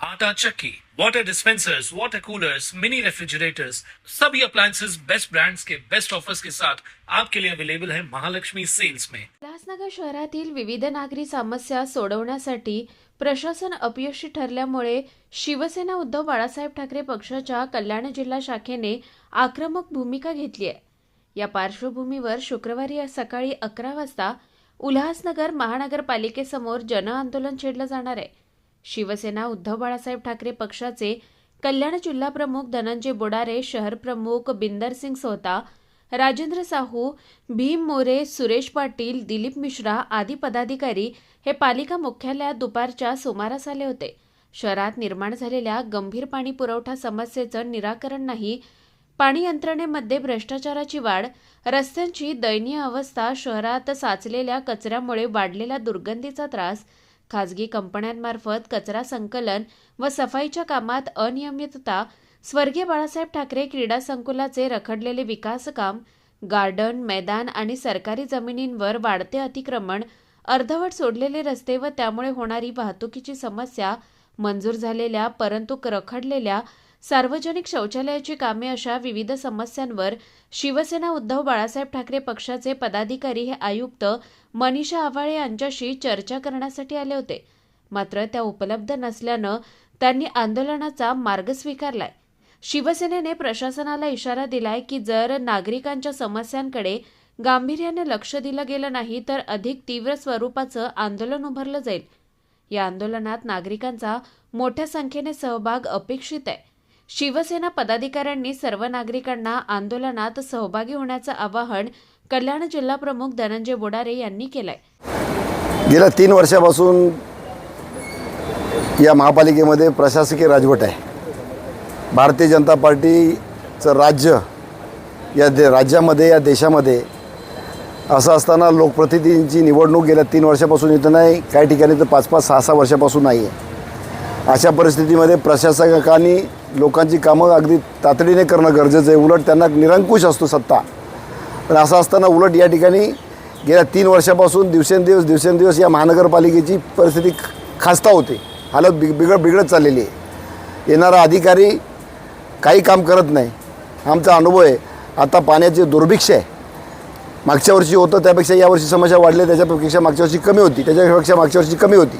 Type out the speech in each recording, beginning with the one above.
आटा चक्की, water dispensers water coolers mini refrigerators सभी appliances best brands के बेस्ट ऑफर्स के साथ आपके लिए अवेलेबल है महालक्ष्मी सेल्स में। उल्हासनगर शहरातील विविध नागरी समस्या सोडवण्यासाठी प्रशासन अपयशी ठरल्यामुळे शिवसेना उद्धव बाळासाहेब ठाकरे पक्षाच्या कल्याण जिल्हा शाखेने आक्रमक भूमिका घेतली आहे. या पार्श्वभूमीवर शुक्रवारी सकाळी अकरा वाजता उल्हासनगर महानगरपालिकेसमोर जनआंदोलन छेडलं जाणार आहे. शिवसेना उद्धव बाळासाहेब ठाकरे पक्षाचे कल्याण जिल्हाप्रमुख धनंजय बोडारे शहर प्रमुख बिंदर सिंग सोहता राजेंद्र साहू भीम मोरे सुरेश पाटील दिलीप मिश्रा आदी पदाधिकारी हे पालिका मुख्यालयात दुपारच्या सुमारास आले होते. शहरात निर्माण झालेल्या गंभीर पाणी पुरवठा समस्येचं निराकरण नाही पाणी यंत्रणेमध्ये भ्रष्टाचाराची वाढ रस्त्यांची दयनीय अवस्था शहरात साचलेल्या कचऱ्यामुळे वाढलेला दुर्गंधीचा त्रास खाजगी कंपन्यांमार्फत कचरा संकलन व सफाईच्या कामात अनियमितता स्वर्गीय बाळासाहेब ठाकरे क्रीडा संकुलाचे रखडलेले विकासकाम गार्डन मैदान आणि सरकारी जमिनींवर वाढते अतिक्रमण अर्धवट सोडलेले रस्ते व त्यामुळे होणारी वाहतुकीची समस्या मंजूर झालेल्या परंतु रखडलेल्या सार्वजनिक शौचालयाची कामे अशा विविध समस्यांवर शिवसेना उद्धव बाळासाहेब ठाकरे पक्षाचे पदाधिकारी हे आयुक्त मनीषा आवाळे यांच्याशी चर्चा करण्यासाठी आले होते. मात्र त्या उपलब्ध नसल्यानं त्यांनी आंदोलनाचा मार्ग स्वीकारलाय. शिवसेनेने प्रशासनाला इशारा दिलाय की जर नागरिकांच्या समस्यांकडे गांभीर्याने लक्ष दिलं गेलं नाही तर अधिक तीव्र स्वरूपाचं आंदोलन उभारलं जाईल. या आंदोलनात नागरिकांचा मोठ्या संख्येने सहभाग अपेक्षित आहे. शिवसेना पदाधिकाऱ्यांनी सर्व नागरिकांना आंदोलनात सहभागी होण्याचं आवाहन कल्याण जिल्हा प्रमुख धनंजय बोडारे यांनी केलंय. गेल्या तीन वर्षापासून या महापालिकेमध्ये प्रशासकीय राजवट आहे. भारतीय जनता पार्टीचं राज्य या दे राज्यामध्ये या देशामध्ये असं असताना लोकप्रतिनिधींची निवडणूक गेल्या तीन वर्षापासून इथं नाही. काही ठिकाणी तर पाच पाच सहा सहा वर्षापासून नाही आहे अशा परिस्थितीमध्ये प्रशासकांनी लोकांची कामं अगदी तातडीने करणं गरजेचं आहे. उलट त्यांना निरंकुश असतो सत्ता. पण असं असताना उलट या ठिकाणी गेल्या तीन वर्षापासून दिवसेंदिवस दिवसेंदिवस या महानगरपालिकेची परिस्थिती खास्ता होते. हालत बिग बिघड बिघडत चाललेली आहे. येणारा अधिकारी काही काम करत नाही. आमचा अनुभव आहे. आता पाण्याचे दुर्भिक्ष आहे. मागच्या वर्षी होतं त्यापेक्षा यावर्षी समस्या वाढल्या त्याच्यापेक्षा मागच्या वर्षी कमी होती. त्याच्यापेक्षा मागच्या वर्षी कमी होती.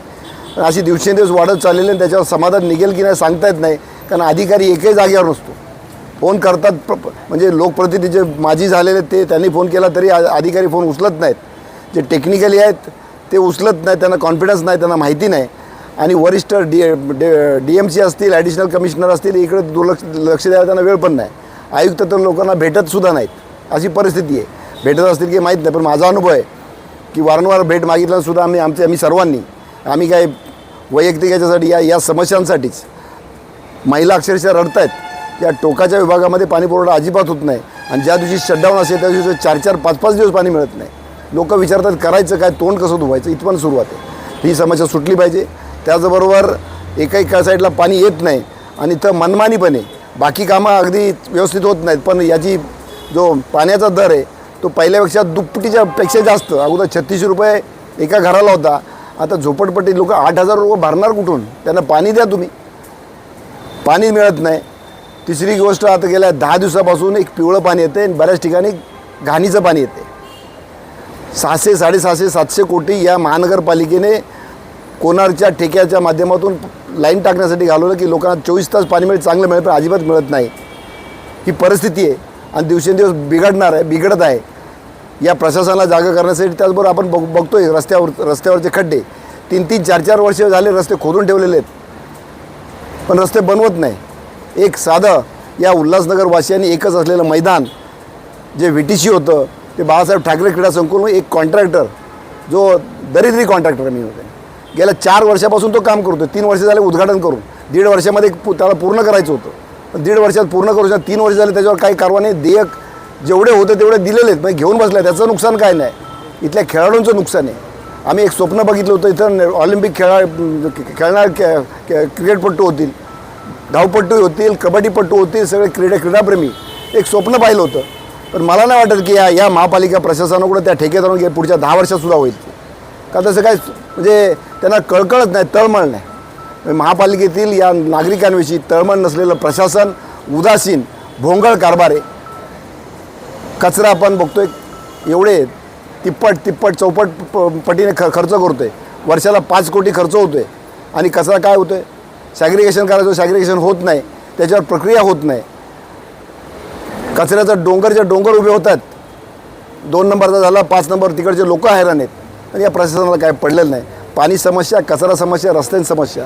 अशी दिवसेंदिवस वाढत चाललेली आणि त्याच्यावर समाधान निघेल की नाही सांगता येत नाही. कारण अधिकारी एकही जागेवर नसतो. फोन करतात प्र म्हणजे लोकप्रतिनिधी जे माजी झालेले ते त्यांनी फोन केला तरी आ- अधिकारी फोन उचलत नाहीत. जे टेक्निकली आहेत ते उचलत नाहीत त्यांना कॉन्फिडन्स नाही त्यांना माहिती नाही. आणि वरिष्ठ डी डी एम सी असतील ॲडिशनल कमिशनर असतील इकडे दुर्लक्ष लक्ष द्यायला त्यांना वेळ पण नाही. आयुक्त तर लोकांना भेटतसुद्धा नाहीत. अशी परिस्थिती आहे. भेटत असतील की माहीत नाही पण माझा अनुभव आहे की वारंवार भेट मागितल्यासुद्धा आम्ही आमचे आम्ही सर्वांनी आम्ही काय वैयक्तिक याच्यासाठी या या समस्यांसाठीच महिला अक्षरशः रडत आहेत या टोकाच्या विभागामध्ये पाणी पुरवठा अजिबात होत नाही. आणि ज्या दिवशी शटडाऊन असेल त्या दिवशी चार चार पाच पाच दिवस पाणी मिळत नाही. लोक विचारतात करायचं काय? तोंड कसं धुवायचं? इथपर्यंत सुरुवात आहे. ही समस्या सुटली पाहिजे. त्याचबरोबर एका एका साईडला पाणी येत नाही आणि इथं मनमानीपणे बाकी कामं अगदी व्यवस्थित होत नाहीत पण याची जो पाण्याचा दर आहे तो पहिल्यापेक्षा दुप्पटीच्या पेक्षा जास्त. अगोदर छत्तीसशे रुपये एका घराला होता. आता झोपडपट्टी लोक आठ हजार रुपये भरणार कुठून? त्यांना पाणी द्या तुम्ही. पाणी मिळत नाही. तिसरी गोष्ट आता गेल्या दहा दिवसापासून एक पिवळं पाणी येते आणि बऱ्याच ठिकाणी घाणीचं पाणी येते सहाशे साडेसहाशे सातशे कोटी या महानगरपालिकेने कोणारच्या ठेक्याच्या माध्यमातून लाईन टाकण्यासाठी घालवलं की लोकांना चोवीस तास पाणी मिळेल चांगलं मिळेल पण अजिबात मिळत नाही. ही परिस्थिती आहे आणि दिवसेंदिवस बिघडणार आहे बिघडत आहे. या प्रशासनाला जागा करण्यासाठी त्याचबरोबर आपण बघ बघतोय रस्त्यावर रस्त्यावरचे खड्डे. तीन तीन चार चार वर्ष झाले रस्ते खोदून ठेवलेले आहेत. पण रस्ते बनवत नाही. एक साधं या उल्हासनगरवासियांनी एकच असलेलं मैदान जे व्ही टी सी होतं ते बाळासाहेब ठाकरे क्रीडा संकुल एक कॉन्ट्रॅक्टर जो दरिद्री कॉन्ट्रॅक्टर मी होते गेल्या चार वर्षापासून तो काम करतो तीन वर्ष झाले उद्घाटन करून. दीड वर्षामध्ये पु- त्याला पूर्ण करायचं होतं. पण दीड वर्षात पूर्ण करू शकत तीन वर्ष झाले त्याच्यावर काही कारवा नाही. देयक जेवढे होते तेवढे दिलेले आहेत मग घेऊन बसले त्याचं नुकसान काय नाही. इथल्या खेळाडूंचं नुकसान आहे. आम्ही एक स्वप्न बघितलं होतं इथं ऑलिम्पिक खेळा खेळणार खे- खे- क्रिकेटपट्टू होतील. धावपट्टू होतील कबड्डीपट्टू होतील सगळे क्रीडा क्रीडाप्रेमी. एक स्वप्न पाहिलं होतं. पण मला नाही वाटत की या या महापालिका प्रशासनाकडून त्या ठेकेदारांना पुढच्या दहा वर्षातसुद्धा होईल. का तसं काय म्हणजे त्यांना कळकळत नाही तळमळ नाही. महापालिकेतील या नागरिकांविषयी तळमळ नसलेलं प्रशासन उदासीन भोंगळ कारभार आहे. कचरा आपण बघतोय एवढे तिप्पट तिप्पट चौपट प- पटीने ख खर्च करतोय. वर्षाला पाच कोटी खर्च होतोय. आणि कचरा काय होतोय? सॅग्रिगेशन करायचं सॅग्रिगेशन होत नाही. त्याच्यावर प्रक्रिया होत नाही. कचऱ्याचा डोंगरच्या डोंगर उभे होतात दोन नंबरचा झाला पाच नंबर तिकडचे लोक हैराण आहेत. आणि या प्रशासनाला काय पडलेलं नाही. पाणी समस्या कचरा समस्या रस्त्यांची समस्या.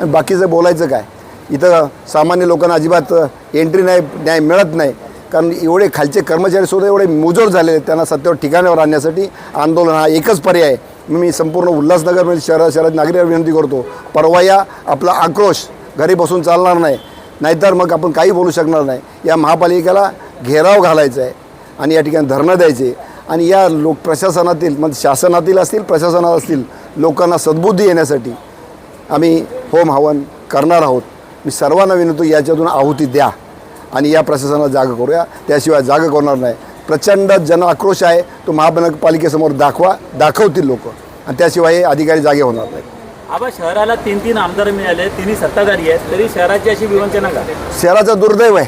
आणि बाकीचं बोलायचं काय? इथं सामान्य लोकांना अजिबात एंट्री नाही न्याय मिळत नाही. कारण एवढे खालचे कर्मचारी सुद्धा एवढे मुजोर झालेले आहेत. त्यांना सत्तेवर ठिकाणावर आणण्यासाठी आंदोलन हा एकच पर्याय मी संपूर्ण उल्हासनगरमध्ये म्हणजे शहरा शहरात नागरिकांना विनंती करतो. परवा या आपला आक्रोश घरी बसून चालणार नाही. नाहीतर मग आपण काही बोलू शकणार नाही. या महापालिकेला घेराव घालायचा आहे आणि या ठिकाणी धरणं द्यायचे. आणि या लोक प्रशासनातील म्हणजे शासनातील असतील प्रशासनात असतील लोकांना सद्बुद्धी येण्यासाठी आम्ही होम हवन करणार आहोत. मी सर्वांना विनंतो याच्यातून आहुती द्या. आणि या प्रशासनाला जागा करूया. त्याशिवाय जागा करणार नाही. प्रचंड जन आक्रोश आहे. तो महानगरपालिकेसमोर दाखवा दाखवतील लोक. आणि त्याशिवाय हे अधिकारी जागे होणार नाहीत. आबा शहराला तीन तीन आमदार मिळाले तिन्ही सत्ताधारी आहेत तरी शहराची अशी विवंचना का? शहराचं दुर्दैव आहे.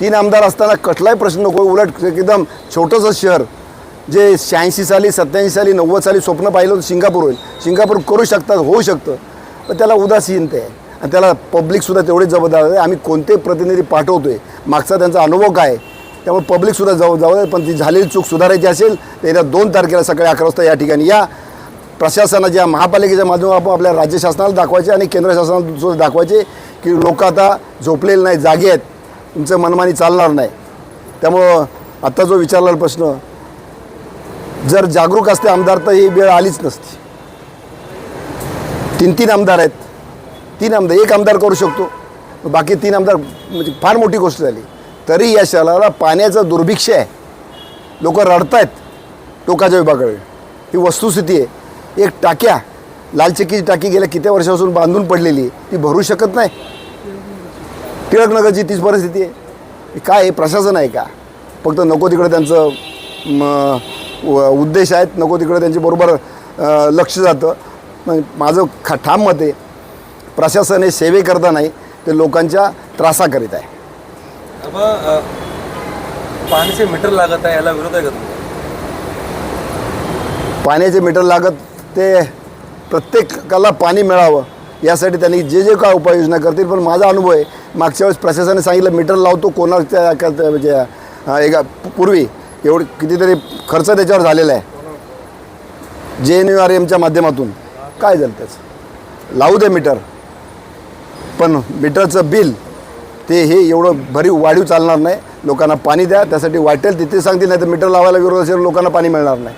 तीन आमदार असताना कसलाही प्रश्न नको उलट एकदम छोटंसं शहर. जे शहाऐंशी साली सत्याऐंशी साली नव्वद साली स्वप्न पाहिलं होतं सिंगापूर होईल. सिंगापूर करू शकतात होऊ शकतं. पण त्याला उदासीनता आहे. आणि त्याला पब्लिकसुद्धा तेवढेच जबाबदार आहे. आम्ही कोणते प्रतिनिधी पाठवतोय? मागचा त्यांचा अनुभव काय? आहे? त्यामुळे पब्लिकसुद्धा जाऊ जाऊ पण ती झालेली चूक सुधारायची असेल तर येत्या दोन तारखेला सकाळी अकरा वाजता या ठिकाणी या. प्रशासनाच्या महापालिकेच्या माध्यमातून आपण आपल्या राज्य शासनाला दाखवायचे आणि केंद्र शासनाला सुद्धा दाखवायचे की लोक आता झोपलेले नाही जागे आहेत. तुमचं मनमानी चालणार नाही. त्यामुळं आत्ता जो विचारलेला प्रश्न जर जागरूक असते आमदार तर ही वेळ आलीच नसती. तीन तीन आमदार आहेत. तीन आमदार एक आमदार करू शकतो. बाकी तीन आमदार म्हणजे फार मोठी गोष्ट झाली. तरी या शहराला पाण्याचं दुर्भिक्ष आहे. लोक आहेत टोकाच्या विभागाकडे. ही वस्तुस्थिती आहे. एक टाक्या लालचक्कीची टाकी गेल्या किती वर्षापासून बांधून पडलेली ती भरू शकत नाही. टिळकनगरची तीच परिस्थिती आहे. काय आहे? प्रशासन आहे का? फक्त नको तिकडे त्यांचं व- उद्देश आहेत. नको तिकडे त्यांच्याबरोबर बरोबर लक्ष जातं. माझं खा ठाम मत आहे. प्रशासन हे सेवेकरता नाही ते लोकांच्या त्रासाकरीत आहे. पाण्याचे मीटर लागत आहे याला विरोध आहे का तुमचा? पाण्याचे मीटर लागत ते प्रत्येकाला पाणी मिळावं यासाठी त्यांनी जे जे काय उपाययोजना करतील पण माझा अनुभव आहे मागच्या वेळेस प्रशासनाने सांगितलं मीटर लावतो कोणाच्या म्हणजे एका पूर्वी एवढं कितीतरी खर्च त्याच्यावर झालेला आहे. जे एन यू आर एमच्या माध्यमातून काय झालं त्याचं? लावू दे मीटर. पण मीटरचं बिल ते हे एवढं भरीव वाढीव चालणार नाही. लोकांना पाणी द्या त्यासाठी वाटेल तिथे सांगतील नाही तर मीटर लावायला विरोध असेल लोकांना पाणी मिळणार नाही.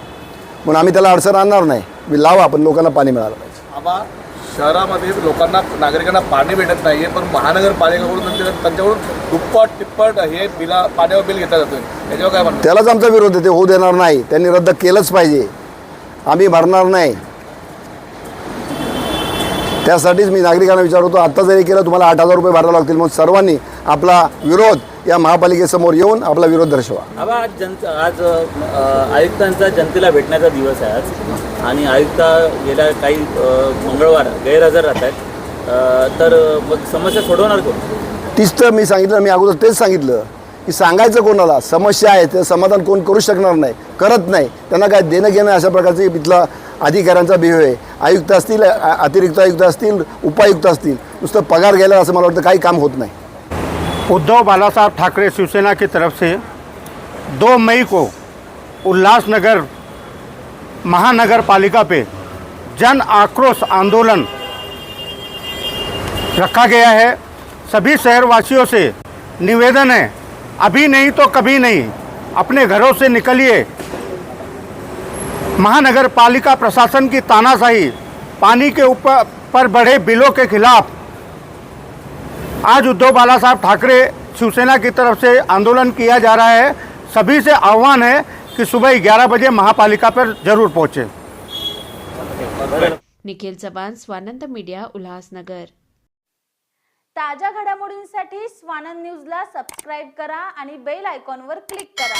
म्हणून आम्ही त्याला अडचण आणणार नाही. मी लावा पण लोकांना पाणी मिळालं पाहिजे. आबा शहरामध्ये लोकांना नागरिकांना पाणी भेटत नाही आहे पण महानगरपालिकेकडून त्यांच्या- त्यांच्याकडून दुप्पट तिप्पट हे बिला पाण्यावर बिल घेतलं जातं याच्यावर काय त्यालाच आमचा विरोध आहे ते होऊ देणार नाही. त्यांनी रद्द केलंच पाहिजे. आम्ही भरणार नाही. त्यासाठीच मी नागरिकांना विचारतो आत्ता जरी केलं तुम्हाला आठ हजार रुपये भरावे लागतील. म्हणून सर्वांनी आपला विरोध या महापालिकेसमोर येऊन आपला विरोध दर्शवा. आज जन आज आयुक्तांचा जनतेला भेटण्याचा दिवस आहे आज. आणि आयुक्त गेल्या काही मंगळवार गैरहजर राहत आहेत. तर मग समस्या सोडवणार कोण? तीच तर मी सांगितलं मी अगोदर तेच सांगितलं की सांगायचं कोणाला समस्या आहे ते समाधान कोण करू शकणार नाही करत नाही त्यांना काय देणं घेणं अशा प्रकारचे इथला अधिकाऱ्यांचा बिहेव आहे. आयुक्त असतील अतिरिक्त आयुक्त असतील उपायुक्त असतील नुसतं पगार गेला असं मला वाटतं काही काम होत नाही. उद्धव बालासाहेब ठाकरे शिवसेना की तरफ से दो मई को उल्लासनगर महानगर पालिका पे जन आक्रोश आंदोलन रखा गया है। सभी शहरवासियों से निवेदन है अभी नहीं तो कभी नहीं अपने घरों से निकलिए। महानगर पालिका प्रशासन की तानाशाही पानी के ऊपर पर बढ़े बिलों के खिलाफ। आज उद्धव बाला साहब ठाकरे शिवसेना की तरफ से आंदोलन किया जा रहा है। सभी से आह्वान है कि सुबह 11 बजे महापालिका पर जरूर पहुंचे। निखिल चव्हाण स्वानंद मीडिया उल्हासनगर। ताज्या घडामोडींसाठी स्वानंद न्यूजला सबस्क्राईब करा आणि बेल आयकॉनवर क्लिक करा.